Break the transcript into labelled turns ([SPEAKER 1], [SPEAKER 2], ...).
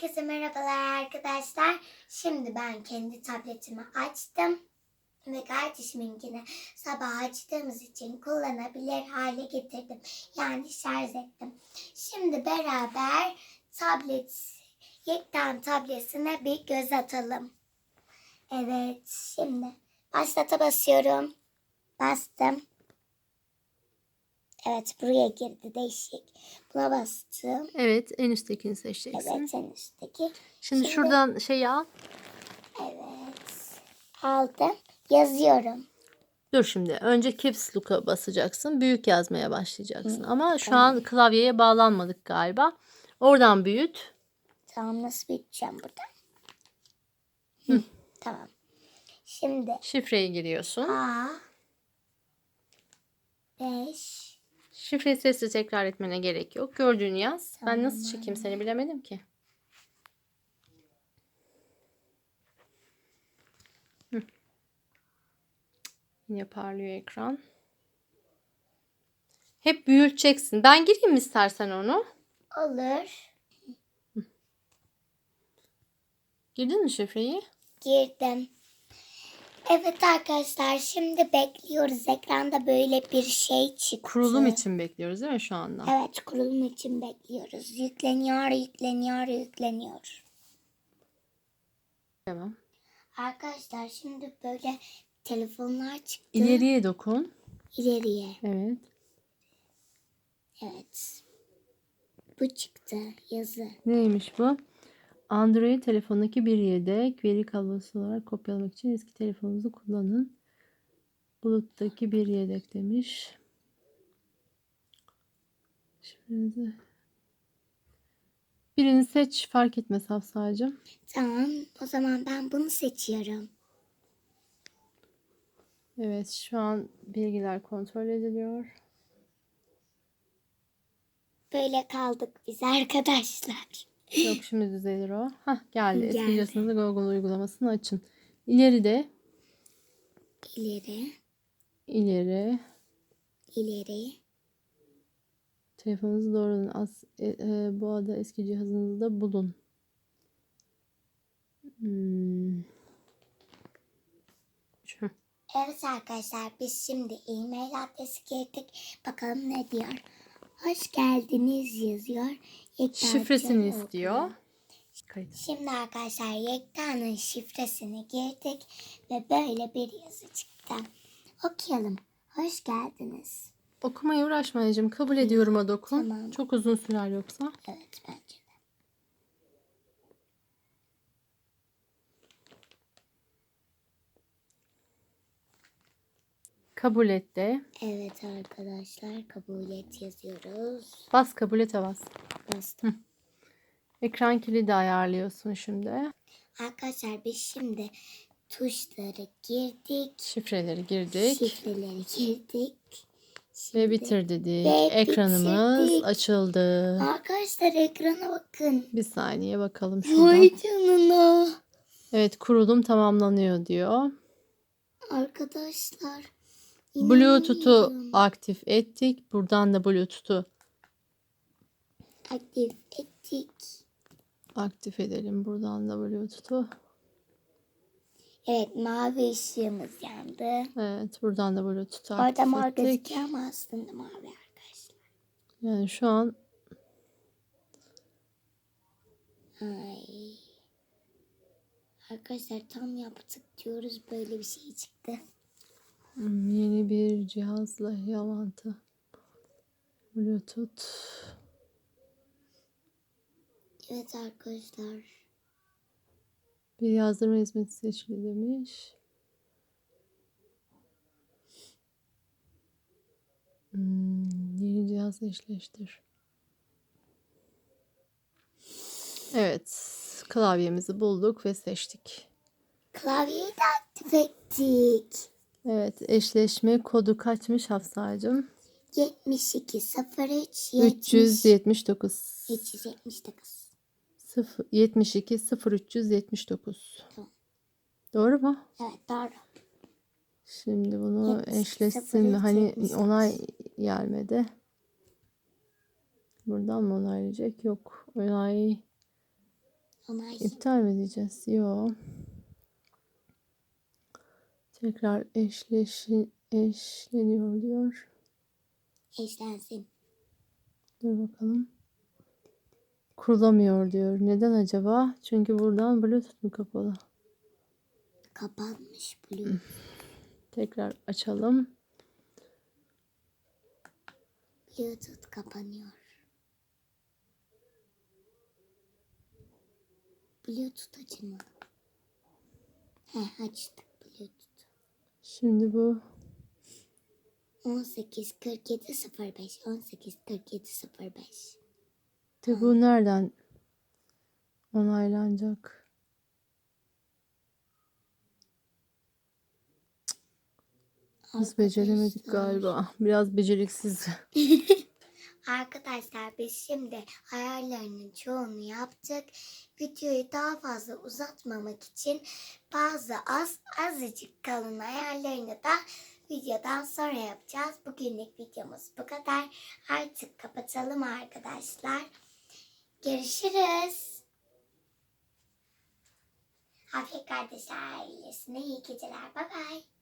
[SPEAKER 1] Herkese merhabalar arkadaşlar. Şimdi ben kendi tabletimi açtım. Ve kardeşiminkini sabah açtığımız için kullanabilir hale getirdim. Yani şarj ettim. Şimdi beraber tablet, yekten tabletine bir göz atalım. Evet şimdi başlata basıyorum. Bastım. Evet buraya girdi değişik. Buna bastım.
[SPEAKER 2] Evet en üsttekini seçeceksin.
[SPEAKER 1] Evet en üstteki.
[SPEAKER 2] Şimdi
[SPEAKER 1] Şimdi-
[SPEAKER 2] şuradan şeyi al.
[SPEAKER 1] Evet. Aldım. Yazıyorum.
[SPEAKER 2] Dur şimdi. Önce caps lock'a basacaksın. Büyük yazmaya başlayacaksın. Ama şu an klavyeye bağlanmadık galiba. Oradan büyüt.
[SPEAKER 1] Tamam nasıl biteceğim buradan? Hı. Tamam. Şimdi
[SPEAKER 2] Şifreyi giriyorsun.
[SPEAKER 1] A 5
[SPEAKER 2] Şifreyi sesli tekrar etmene gerek yok. Gördüğünü yaz. Ben nasıl çekeyim seni bilemedim ki. Hı. Yine parlıyor ekran. Hep büyüteceksin. Ben gireyim mi istersen onu?
[SPEAKER 1] olur.
[SPEAKER 2] Girdin mi şifreyi?
[SPEAKER 1] Girdim. Evet arkadaşlar şimdi bekliyoruz. Ekranda böyle bir şey çıktı.
[SPEAKER 2] Kurulum için bekliyoruz değil mi şu anda?
[SPEAKER 1] Evet kurulum için bekliyoruz. Yükleniyor, yükleniyor, yükleniyor.
[SPEAKER 2] Tamam.
[SPEAKER 1] Arkadaşlar şimdi böyle telefonlar çıktı.
[SPEAKER 2] İleriye dokun.
[SPEAKER 1] İleriye.
[SPEAKER 2] Evet.
[SPEAKER 1] Evet. Bu çıktı yazı.
[SPEAKER 2] Neymiş bu? Android telefondaki bir yedek veri kablosu olarak kopyalamak için eski telefonunuzu kullanın. Buluttaki bir yedek demiş. Şifrenizi. Birini seç fark etmez Hafsa'cığım.
[SPEAKER 1] Tamam o zaman ben bunu seçiyorum.
[SPEAKER 2] Evet şu an bilgiler kontrol ediliyor.
[SPEAKER 1] Böyle kaldık biz arkadaşlar.
[SPEAKER 2] Yok şimdi düzelir o. Hah geldi. Eski
[SPEAKER 1] Geldi.
[SPEAKER 2] cihazınızda Google uygulamasını açın. İleride
[SPEAKER 1] İleri,
[SPEAKER 2] ileri
[SPEAKER 1] ileri.
[SPEAKER 2] Telefonunuzu doğrulun. As, e, e, bu arada eski cihazınızda bulun. Hmm. Şu.
[SPEAKER 1] Evet arkadaşlar biz şimdi e-mail adresi girdik. Bakalım ne diyor. Hoş geldiniz yazıyor. Yekta
[SPEAKER 2] Şifresini
[SPEAKER 1] Can
[SPEAKER 2] istiyor. Kayıt.
[SPEAKER 1] Şimdi arkadaşlar Yekta'nın şifresini girdik ve böyle bir yazı çıktı. Okuyalım. Hoş geldiniz.
[SPEAKER 2] Okumaya uğraşma anneciğim. Kabul ediyorum o dokun.
[SPEAKER 1] Tamam.
[SPEAKER 2] Çok uzun sürer yoksa.
[SPEAKER 1] Evet bence
[SPEAKER 2] Kabul et de.
[SPEAKER 1] Evet arkadaşlar kabul et yazıyoruz.
[SPEAKER 2] Bas kabul ete bas.
[SPEAKER 1] Bastım.
[SPEAKER 2] Ekran kilidi ayarlıyorsun şimdi.
[SPEAKER 1] Arkadaşlar biz şimdi tuşları girdik.
[SPEAKER 2] Şifreleri girdik.
[SPEAKER 1] Şifreleri girdik.
[SPEAKER 2] Ve
[SPEAKER 1] Şimdi-
[SPEAKER 2] bitir dedik.
[SPEAKER 1] Ve
[SPEAKER 2] Ekranımız
[SPEAKER 1] bitirdik.
[SPEAKER 2] açıldı.
[SPEAKER 1] Arkadaşlar ekrana bakın.
[SPEAKER 2] Bir saniye bakalım şuradan.
[SPEAKER 1] Vay canına.
[SPEAKER 2] Evet kurulum tamamlanıyor diyor.
[SPEAKER 1] Arkadaşlar.
[SPEAKER 2] Bluetooth'u aktif ettik. Buradan da Bluetooth'u
[SPEAKER 1] aktif ettik.
[SPEAKER 2] aktif edelim. Buradan da Bluetooth'u.
[SPEAKER 1] Evet mavi ışığımız yandı.
[SPEAKER 2] Evet buradan da Bluetooth'u
[SPEAKER 1] Orada
[SPEAKER 2] aktif
[SPEAKER 1] mor
[SPEAKER 2] ettik.
[SPEAKER 1] gözüküyor ama aslında mavi arkadaşlar.
[SPEAKER 2] Yani şu an
[SPEAKER 1] Ay. Arkadaşlar tam yaptık diyoruz böyle bir şey çıktı.
[SPEAKER 2] Hmm, yeni bir cihazla yalantı. Bluetooth.
[SPEAKER 1] Evet arkadaşlar.
[SPEAKER 2] Bir yazdırma hizmeti seçili demiş. Hmm, yeni cihaz eşleştir. Evet, klavyemizi bulduk ve seçtik.
[SPEAKER 1] Klavyeyi de aktif ettik.
[SPEAKER 2] Evet, eşleşme kodu kaçmış Hafsa'cığım?
[SPEAKER 1] 72 03
[SPEAKER 2] 379.
[SPEAKER 1] 379.
[SPEAKER 2] 0, 72 0379.
[SPEAKER 1] Tamam.
[SPEAKER 2] Doğru mu?
[SPEAKER 1] Evet doğru.
[SPEAKER 2] Şimdi bunu
[SPEAKER 1] 72,
[SPEAKER 2] eşleşsin mi? Hani
[SPEAKER 1] 0379.
[SPEAKER 2] onay gelmedi. Buradan mı onaylayacak? Yok. Onay
[SPEAKER 1] Onay
[SPEAKER 2] İptal mi edeceğiz? Yok. Tekrar eşleşi, eşleniyor diyor.
[SPEAKER 1] eşlensin.
[SPEAKER 2] Dur bakalım. Kurulamıyor diyor. Neden acaba? Çünkü buradan Bluetooth mu kapalı?
[SPEAKER 1] Kapanmış Blue.
[SPEAKER 2] Tekrar açalım.
[SPEAKER 1] Bluetooth kapanıyor. Bluetooth açılmadı. He açtık Bluetooth.
[SPEAKER 2] Şimdi bu
[SPEAKER 1] 184705 184705
[SPEAKER 2] de bu nereden onaylanacak? Biz beceremedik galiba. Biraz beceriksiz.
[SPEAKER 1] Arkadaşlar biz şimdi ayarlarının çoğunu yaptık. Videoyu daha fazla uzatmamak için bazı az azıcık kalın ayarlarını da videodan sonra yapacağız. Bugünlük videomuz bu kadar. Artık kapatalım arkadaşlar. Görüşürüz. Afiyet kardeşler ailesine iyi geceler. Bay bay.